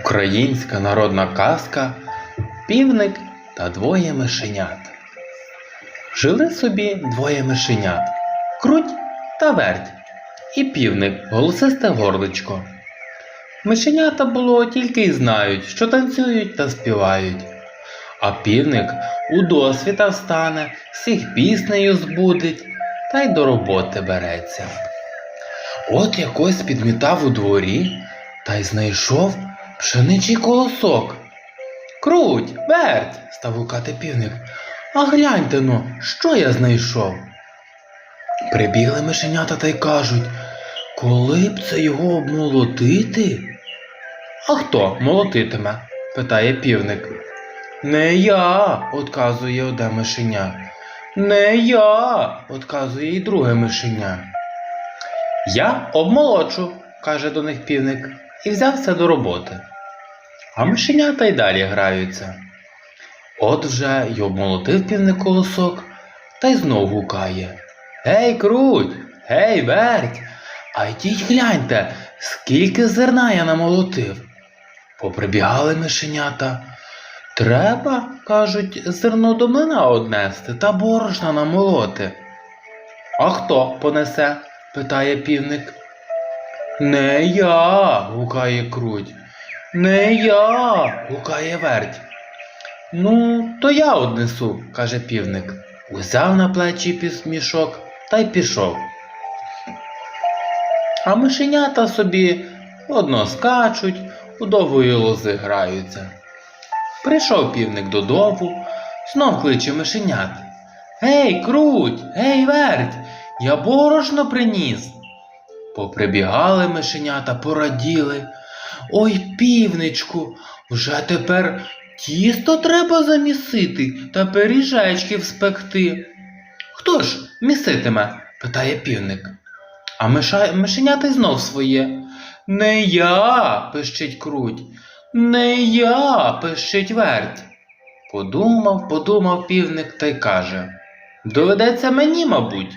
Українська народна казка Півник та двоє мишенят. Жили собі двоє мишенят круть та верть, і півник голосисте горличко. Мишенята було тільки й знають, що танцюють та співають. А півник у досвіта встане, всіх піснею збудить та й до роботи береться. От якось підмітав у дворі та й знайшов пшеничий колосок. Круть, верть, став гукати півник. А гляньте но, що я знайшов. Прибігли мишенята та й кажуть, коли б це його обмолотити? А хто молотитиме? питає півник. Не я, отказує одне мишеня. Не я, отказує й друге мишеня. Я обмолочу, каже до них півник, і взявся до роботи. А мишенята й далі граються. От вже й обмолотив півник колосок та й знов гукає. Гей, круть, гей, верть, а йдіть гляньте, скільки зерна я намолотив. Поприбігали мишенята. Треба, кажуть, зерно до млина однести та борошна намолоти. А хто понесе? питає півник. Не я, гукає круть. Не я, гукає верть. Ну, то я однесу, каже півник. Узяв на плечі піс- мішок та й пішов. А мишенята собі одно скачуть, у довгої лози граються. Прийшов півник додому, знов кличе мишенят. Гей, круть, гей, верть, я борошно приніс. Поприбігали мишенята, пораділи. Ой, півничку, вже тепер тісто треба замісити та пиріжечки вспекти. Хто ж міситиме? питає півник. А миша... мишенята знов своє. Не я, пищить круть, не я, пищить верть. Подумав, подумав півник та й каже Доведеться мені, мабуть.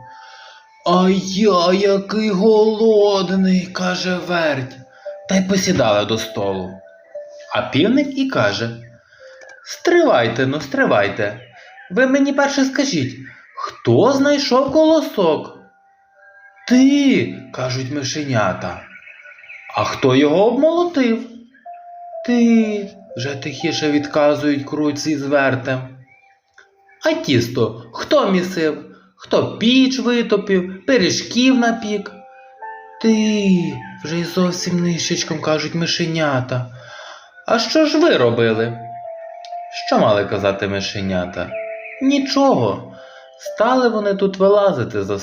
А я який голодний, каже верть, та й посідали до столу. А півник і каже Стривайте, ну, стривайте. Ви мені перше скажіть, хто знайшов колосок? Ти, кажуть мишенята. А хто його обмолотив? Ти, вже тихіше відказують круці з вертем. А тісто хто місив? Хто піч витопив, пиріжків напік? Ти, вже й зовсім нищечком кажуть мишенята. А що ж ви робили? Що мали казати мишенята? Нічого. Стали вони тут вилазити за